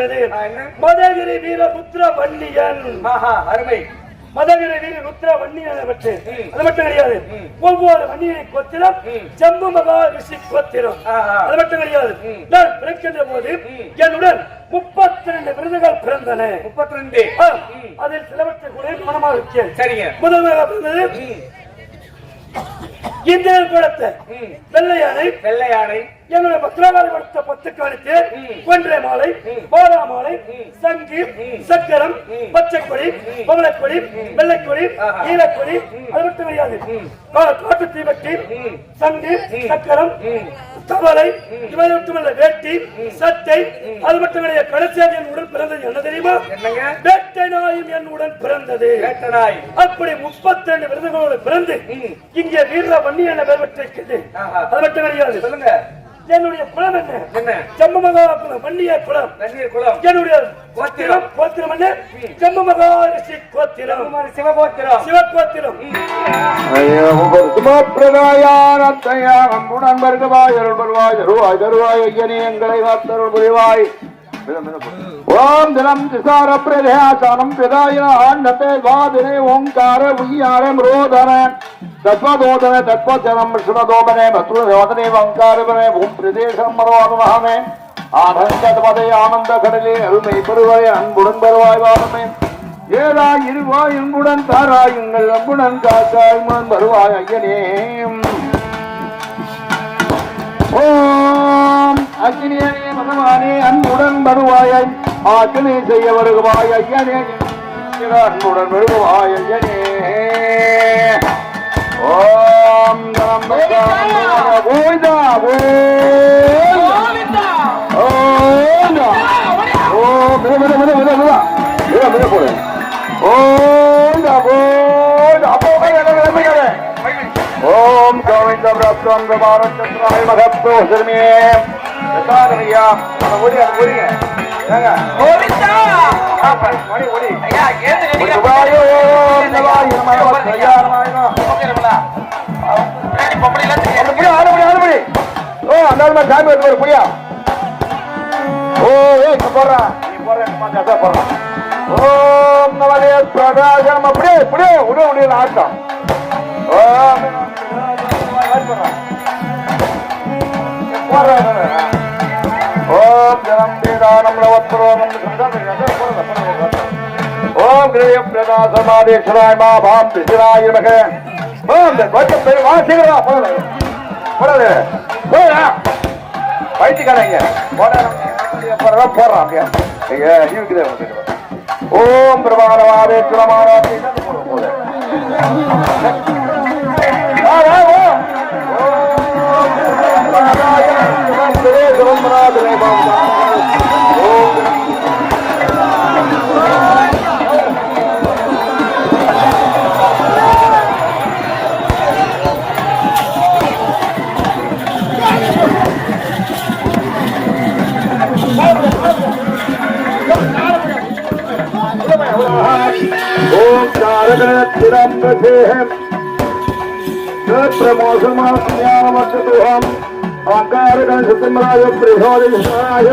என்ன? மதகிரி வீரபுத்திர வன்னியன் ஆஹா அருமை மதகிரி வீர ருத்ர வன்னியனை பற்றி ம். அது மட்டும் கிடையாது. ஒவ்வொரு வன்னியை கோத்திரம். ஜம்பு மகா ரிஷி கோத்திரம் ஆஹா. அது மட்டும் கிடையாது. நான் பிறக்கின்ற போது. என்னுடன் முப்பத்தி ரெண்டு விருதுகள் பிறந்தன முப்பத்தி ரெண்டு. அதில் சிலவற்றை கூட மனமாக சரிங்க முதல்வராக பிறந்தது இந்த குளத்தை. வெள்ளையானை வெள்ளை யானை என்னுடைய பத்திரகாளி கொடுத்த பத்து காணிக்கு. கொன்றை மாலை. பாரா மாலை. சங்கு. சக்கரம். பச்சைக்கொடி. பவளக்கொடி வெள்ளைக்கொடி. ஈரக்கொடி. அது மட்டும் கிடையாது காட்டு தீவட்டி ம். சங்கு. சக்கரம் ம். இவை மட்டுமல்ல வேட்டி. சட்டை. அது மட்டும் கிடையாது கடைசியாக என் உடன் பிறந்தது என்ன தெரியுமா வேட்டை நாயும் என் உடன் பிறந்தது அப்படி முப்பத்தி ரெண்டு விருதுகளோடு பிறந்து. இங்கே வீர வன்னி என பெயர் பெற்றிருக்கிறது. அது மட்டும் கிடையாது. சொல்லுங்க. என்னுடைய குலம் என்ன? என்ன? ஜம்மு மகா குலம். வன்னிய குலம். நன்னீர் குளம் என்னுடைய கோத்திரம். கோத்திரம் என்ன? ம். ஜம்மு மகா ரிஷி கோத்திரம் சிவகோத்திரம். சிவகோத்திரம் அன்புடன் வருகவாய் அருள் வருவாய் அருவாய் தருவாய் ஐயனே எங்களை காத்தருள் புரிவாய் ஓம் தினம் திசார பிரதேசானம் பிதாயின ஆண்டத்தை வாதினை ஓங்கார உய்யாரம் ரோதன தத்வதோதன தத்வஜனம் விஷ்ணுதோபனே மத்ருதோதனே ஓங்காரவனே ஓம் பிரதேசம் மரோதமஹமே ஆனந்தமதை ஆனந்த கடலே அருமை பெறுவாய் அன்புடன் வருவாய் வாதமே ஏதாய் இருவாய் அன்புடன் தாராய் எங்கள் அன்புடன் காக்காய் முன் வருவாய் ஐயனே ஓம் அக்னியனே பகவானே அன்புடன் வருவாய் ஆக்கினை செய்ய வருவாய் ஐயனே அன்புடன் வருவாய் ஐயனே ஓம் கோவிந்தா. கோவிந்தா. ஓம் ஓம் விட விட விட விட விட விட விட போடு. ஓம் ஓம் அப்போ ஓம் கோவிந்த ஓ சாமி ஒரு புரியா ஓ ஏய் போறா போடுறா. நீ போடுற இந்த மாதிரி ஓம் நவலே பிரகாசம் அப்படியே அப்படியே உடைய உடைய ஆட்டம். ஓம் ஓம் ஜனம் வேதானம் லவத்ரோகம் ஓம் கிரய பிரதாசமாதேஸ்வராய மா பாம் திசிராய மக ஓம் கொஞ்சம் பெரிய வாசிக்கிறா போடல போடல. போயா பைத்தியக்காரங்க. போடுறான் போடுறான் அப்படியே. ஐயா இருக்குது ஓம் பிரபாரமாதேஸ்வரமான ஓம் சுத்தமராய பிரகோதேஷாய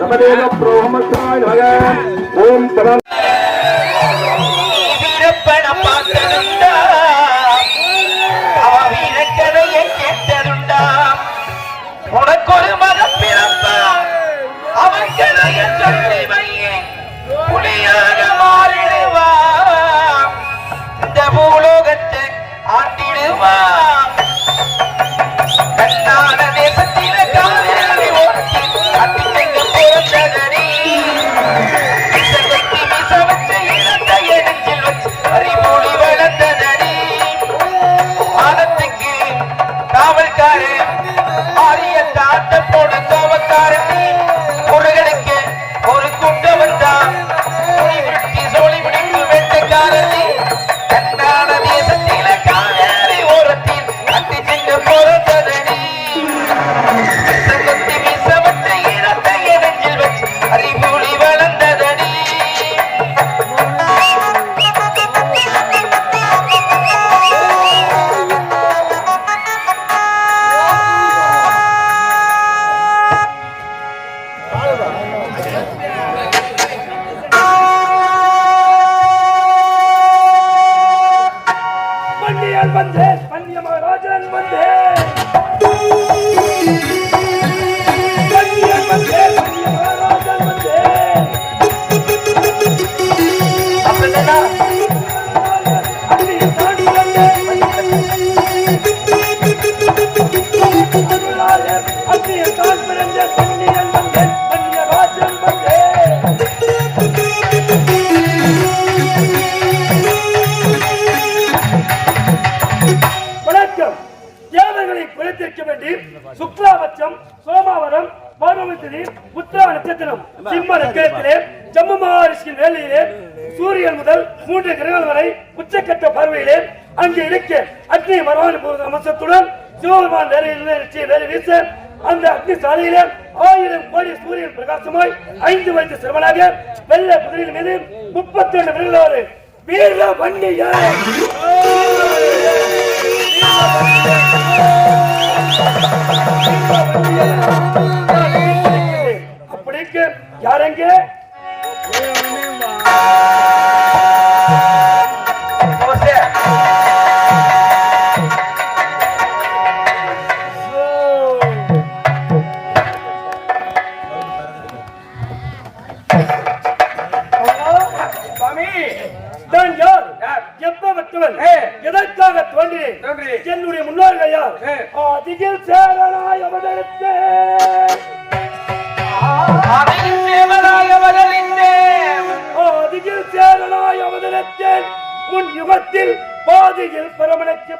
நமதேன பிரோமத்தாய நமக ஓம் தன வந்தேன் பன்னிய மகாராஜன் வந்தேன் சிவபெருமான் வேறு வீச அந்த அக்னி சாலையிலே ஆயிரம் கோடி சூரியன் பிரகாசமாய் ஐந்து வயது சிறுவனாக வெள்ள குதிரையின் மீது முப்பத்தி ரெண்டு மிருகளோடு வீர வண்டியை அப்படிக்கு யாரெங்க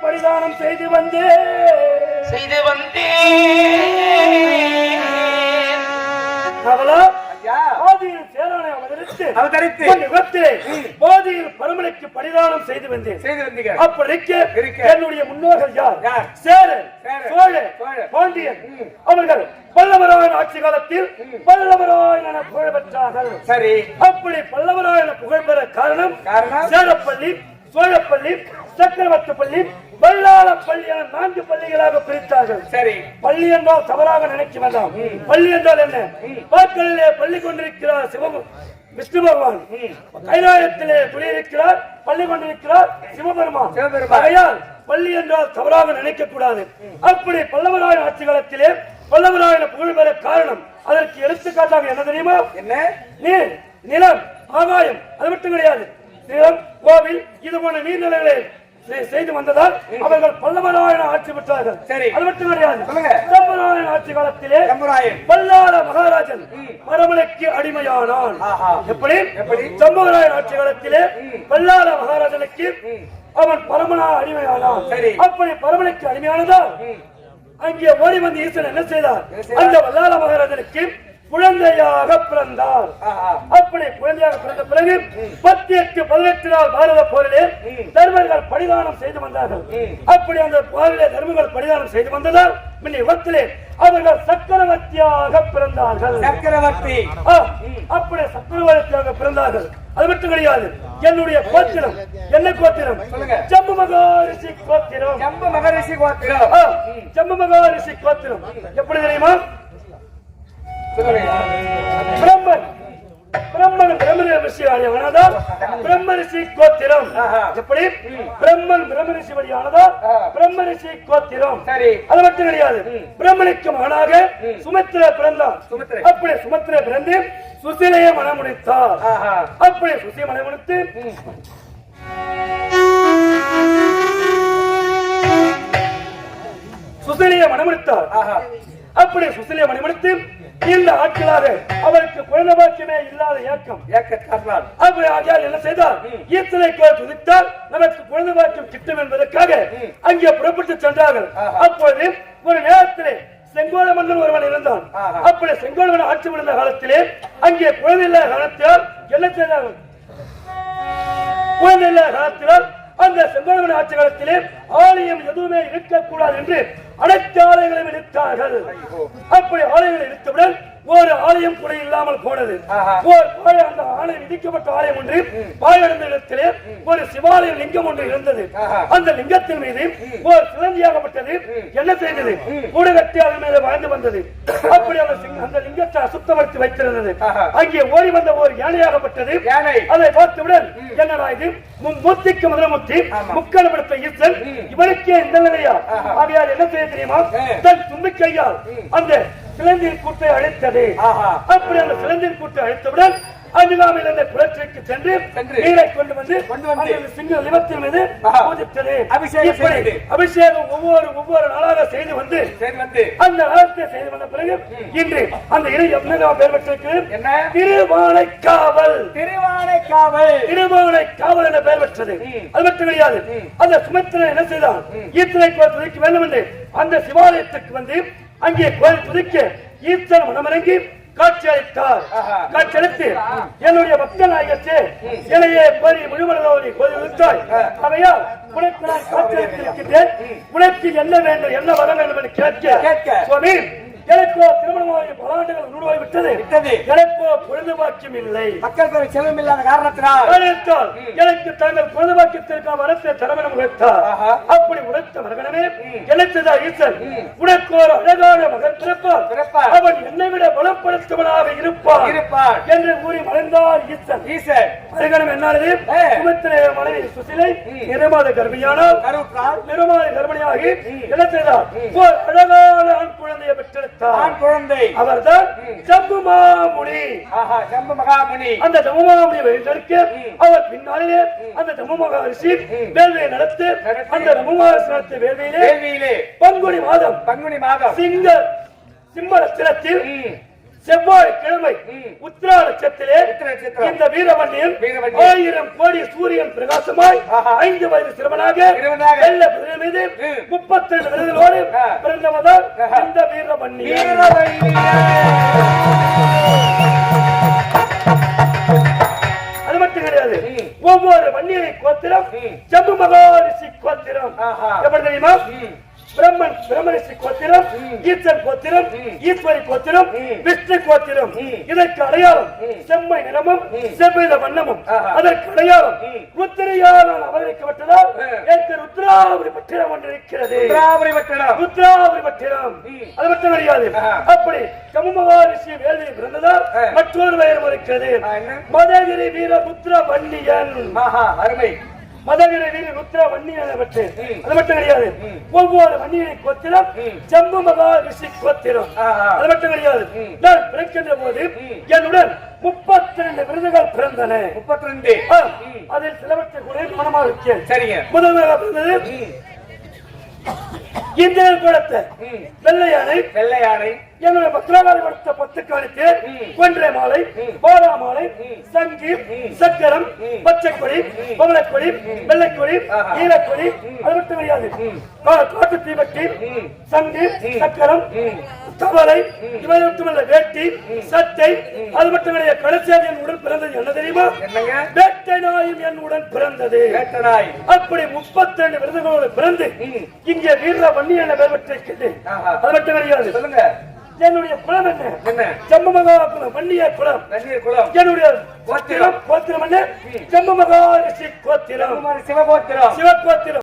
பரிதானம் செய்து வந்தேன் செய்து வந்தேன் அவதரித்து அவதரித்து. யுகத்திலே பாதியில் பரமனுக்கு பரிதானம் செய்து வந்தேன். செய்து வந்தீங்க அப்படிக்கு இருக்க. என்னுடைய முன்னோர்கள் யார்? சேரன் சோழன். பாண்டியன். அவர்கள் பல்லவராயன் ஆட்சி காலத்தில் பல்லவராயன் புகழ் பெற்றார்கள் சரி. அப்படி பல்லவராயன புகழ் பெற காரணம் காரணம்? சேரப்பள்ளி சோழப்பள்ளி சக்கரவர்த்தி பள்ளி வல்லாள பள்ளி என நான்கு பள்ளிகளாக பிரித்தார்கள். சரி. பள்ளி என்றால் தவறாக நினைக்க வேண்டாம். பள்ளி என்றால் என்ன? பாக்களிலே பள்ளி கொண்டிருக்கிறார் சிவம் விஷ்ணு பகவான். கைலாயத்திலே குடியிருக்கிறார் பள்ளி கொண்டிருக்கிறார் சிவபெருமான். ஆகையால் பள்ளி என்றால் தவறாக நினைக்க கூடாது அப்படி பல்லவராயன் ஆட்சி காலத்திலே பல்லவராயன புகழ் பெற காரணம் அதற்கு எடுத்துக்காட்டாக என்ன தெரியுமா? என்ன? நீர் நிலம் ஆகாயம் அது மட்டும் கிடையாது. நிலம் கோவில் இது போன்ற நீர்நிலைகளை செ- செய்து வந்ததால் அவர்கள் பல்லவராயன ஆட்சி பெற்றார்கள். சரி. அது மட்டும் கிடையாது ஆட்சி காலத்திலே சம்பராயன் பல்லார மகாராஜன் பரமனுக்கு அடிமையானான். எப்படி? எப்படி? சம்பவராயன் ஆட்சி காலத்திலே பல்லார மகாராஜனுக்கு அவன் பரமனா அடிமையானான். சரி. அப்படி பரமனுக்கு அடிமையானதால் அங்கே ஓடி வந்து ஈசன் என்ன செய்தார்? அந்த வல்லார மகாராஜனுக்கு குழந்தையாக பிறந்தார். அப்படி குழந்தையாக பிறந்த பிறகு பத்து எட்டு பதினெட்டு நாள் பாரத போரிலே பரிதானம் செய்து வந்தார்கள். அப்படி அந்த போரிலே தர்மங்கள் பரிதானம் செய்து வந்ததால் யுகத்திலே அவர்கள் சக்கரவர்த்தியாக பிறந்தார்கள். சக்கரவர்த்தி. அப்படி சக்கரவர்த்தியாக பிறந்தார்கள். அது மட்டும் கிடையாது. என்னுடைய கோத்திரம். என்ன கோத்திரம். ஜம்மு மகாரிஷி கோத்திரம். ஜம்பு மகரிஷி கோத்திரம். ஜம்மு மகாரிஷி கோத்திரம். எப்படி தெரியுமா? பிரம்மன். பிரம்மன் பிரம்ம ரிஷி வழியானதால் பிரம்ம ரிஷி கோத்திரம். ஆஹா. எப்படி? பிரம்மன் பிரம்ம ரிஷி வழியானதால் ஆ. பிரம்ம ரிஷி கோத்திரம். சரி. அது மட்டும் கிடையாது. பிரம்மனுக்கு மகனாக சுமித்திர சுமித்திரை. அப்படி சுமித்திர பிறந்து சுசிலையை மனமுடித்தார் ஆஹா. அப்படி சுசி மனமுடித்து சுசிலையை மனமுடித்தார் ஆஹா. அப்படி சுசிலையை மனமுடித்து இந்த ஆட்களாக அவருக்கு குழந்தை பாக்கியமே இல்லாத ஏக்கம். ஏக்கத்தால் அப்படி ஆகியால் என்ன செய்தார்? ஈத்தனை கோயில் துதித்தால் நமக்கு குழந்தை பாக்கியம் கிட்டும் என்பதற்காக அங்கே புறப்பட்டு சென்றார்கள். ஆஹா. அப்போது ஒரு நேரத்திலே செங்கோல மன்னன் ஒருவன் இருந்தான். அப்படி செங்கோலவன் ஆட்சி புரிந்த காலத்திலே அங்கே குழந்தை இல்லாத காலத்தால் என்ன செய்தார்கள்? குழந்தை இல்லாத காலத்தினால் அந்த செங்கோலவன் ஆட்சி காலத்திலே ஆலயம் எதுவுமே இருக்கக்கூடாது என்று அனைத்து ஆலயங்களையும் இடித்தார்கள் அப்படி ஆலயங்களை இடித்தவுடன் ஒரு ஆலயம் கூட இல்லாமல் போனது. ஒரு அந்த ஆலயம் இடிக்கப்பட்ட ஆலயம் ஒன்று பாயடைந்த இடத்திலே ஒரு சிவாலய லிங்கம் ஒன்று இருந்தது. அந்த லிங்கத்தின் மீது ஒரு சிலந்தியாகப்பட்டது. என்ன செய்தது? கூடு கட்டி அதன் மீது வாழ்ந்து வந்தது. அப்படி அந்த அந்த லிங்கத்தை அசுத்தப்படுத்தி வைத்திருந்தது. அங்கே ஓடி வந்த ஒரு யானையாகப்பட்டது. யானை. அதை பார்த்தவுடன் என்னடா இது? மு- மூர்த்திக்கு முதலமுத்தி முக்கணப்படுத்த ஈசன். இவனுக்கே இந்த நிலையா. ஆகையால் என்ன செய்ய தெரியுமா. தன் தும்பிக்கையால் அந்த சிலந்தின் கூட்டை அழைத்தது. அப்படி அந்த சிலந்தின் கூட்டை அழைத்தவுடன் அருகாமையில் இருந்த குளத்திற்கு சென்று நீரை கொண்டு வந்து கொண்டு வந்து சிங்க மீது. பூஜித்தது அபிஷேகம். அபிஷேகம் ஒவ்வொரு ஒவ்வொரு நாளாக செய்து வந்து அந்த நாளத்தை செய்து வந்த பிறகு இன்று அந்த இறை என்ன பெயர் பெற்றிருக்கிறது. என்ன? திருவானைக்காவல். திருவானைக்காவல். திருவானை காவல் என பெயர் பெற்றது. அது மட்டும் கிடையாது. அந்த சுமத்திரன் என்ன செய்தான்? ஈத்தனை கோயில் வேண்டும் என்று அந்த சிவாலயத்துக்கு வந்து அங்கே கோயில் துதிக்க ஈசன் மனமிறங்கி காட்சி அளித்தார் ஆஹா. காட்சி அளித்து என்னுடைய பக்த நாயகத்தே இளைய பரி முழுமனதோனி கோதித்தாய் அவையால் உனக்கு நான் காட்சி அளித்திருக்கின்றேன் உனக்கு என்ன வேண்டும் என்ன வர வேண்டும் என்று கேட்க. கேட்க. சுவாமி எனக்கோ திருமணமாகி பல ஆண்டுகள் நூறுவாய் விட்டது. விட்டது. எனக்கோ பொழுது பாக்கியம் இல்லை. மக்கள் பெரு செல்வம் இல்லாத காரணத்தினால். எனக்கு தங்கள் பொழுதுபாக்கியத்திற்காக வரத்தை தரவனம் உழைத்தார். அப்படி உழைத்த மகனமே எனக்குதா ஈசன்? உனக்கு ஒரு அழகான மகன் பிறப்பார். அவன் என்னை விட பலப்படுத்தவனாக இருப்பான் இருப்பார். என்று கூறி மறைந்தார் ஈசன். ஈசன். மறுகணம் என்னானது? ஏ. சுமித்திரை மனைவி சுசிலை நிறமாத கர்ப்பிணியானால் நிறமாத கர்ப்பிணியாகி செய்தார் ஒரு அழகான ஆண் குழந்தை. அவர்தான் சம்புமாமுனி ஆஹா ஜம்பு மகாமுனி. அந்த தமமாவுடைய வழிநடக்க அவர் பின்னாலே அந்த தமமகரிஷி வேள்வியை நடத்தி அந்த தமமகரிஷி நடத்திய வேள்வியிலே பங்குனி மாதம் பங்குனி மாதம். சிங்க சிம்ம நட்சத்திரத்தில். செவ்வாய் கிழமை. உத்திரா நட்சத்திரம். இந்த வீரவன்னியன். ஆயிரம் கோடி சூரியன் பிரகாசமாய். ஐந்து வயது சிறுவனாக. வெள்ள குதிரை மீது. முப்பத்தி ரெண்டு விருதுகளோடு ஆஹா. இந்த வீரவன்னியன் அது மட்டும் கிடையாது. ஒவ்வொரு வன்னியரை கோத்திரம். ஜம்பு மகாரிஷி கோத்திரம். எப்படி தெரியுமா. பிரம்மன் பிரம்மரிஷி கோத்திரம். ஈசன் கோத்திரம். ஈஸ்வரி கோத்திரம். விஷ்ணு கோத்திரம். இதற்கு அடையாளம். செம்மை நிறமும். செவ்வித வண்ணமும். அதற்கு அடையாளம். ருத்திரையால் அவதரிக்கப்பட்டதால். எனக்கு ருத்ராபுரி பட்டினம் ஒன்று இருக்கிறது திராபுரி பட்டணம் ருத்ராபுரி பட்டினம். அது மட்டும் கிடையாது. அப்படி கமுமகாரிஷி வேலை பிறந்ததால். மற்றொரு பெயர் இருக்கிறது? மதகிரி வீர ருத்ர வன்னியன் அருமை மதகிரி வீர ருத்ர வன்னியன் பற்றி ம். அது மட்டும் கிடையாது. ஒவ்வொரு வன்னியனை கோத்திரம். ஜம்பு மகா ரிஷி கோத்திரம் ஆஹா. அது மட்டும் கிடையாது. நான் பிறக்கின்ற போது ம். என்னுடன் முப்பத்தி ரெண்டு விருதுகள் பிறந்தன முப்பத்தி ரெண்டு அதில் சிலவற்றை கூட மனமாக இருக்கேன் சரிங்க முதல்வராக பிறந்தது. இந்திரன் குலத்தை ம். வெள்ளையானை வெள்ளை யானை என்னுடைய பத்திரகாரி கொடுத்த பத்து ம். கொன்றை மாலை. பாரா மாலை. சங்கி. சக்கரம். பச்சைக்கொடி பவளக்கொடி வெள்ளைக்கொடி. ஈரக்கொடி. அது மட்டும் கிடையாது காட்டு தீவட்டி ம். சங்கு. சக்கரம். கவலை இவை மட்டுமல்ல வேட்டி சட்டை அது மட்டும் கிடையாது கடைசியாக என் உடன் பிறந்தது என்ன தெரியுமா வேட்டை நாயும் என் உடன் பிறந்தது அப்படி முப்பத்தி ரெண்டு விருதுகளோடு பிறந்து. இங்கே வீர வன்னி என பெயர் பெற்றிருக்கிறேன் ஆஹா. அது மட்டும் கிடையாது சொல்லுங்க என்னுடைய குலம் என்ன? என்ன? ஜம்மமகா குலம் வன்னிய குலம். தண்ணீர் குளம் என்னுடைய கோத்திரம். கோத்திரம் என்ன? ஜம்மமகா ரிஷி கோத்திரம் சிவகோத்திரம். சிவகோத்திரம்.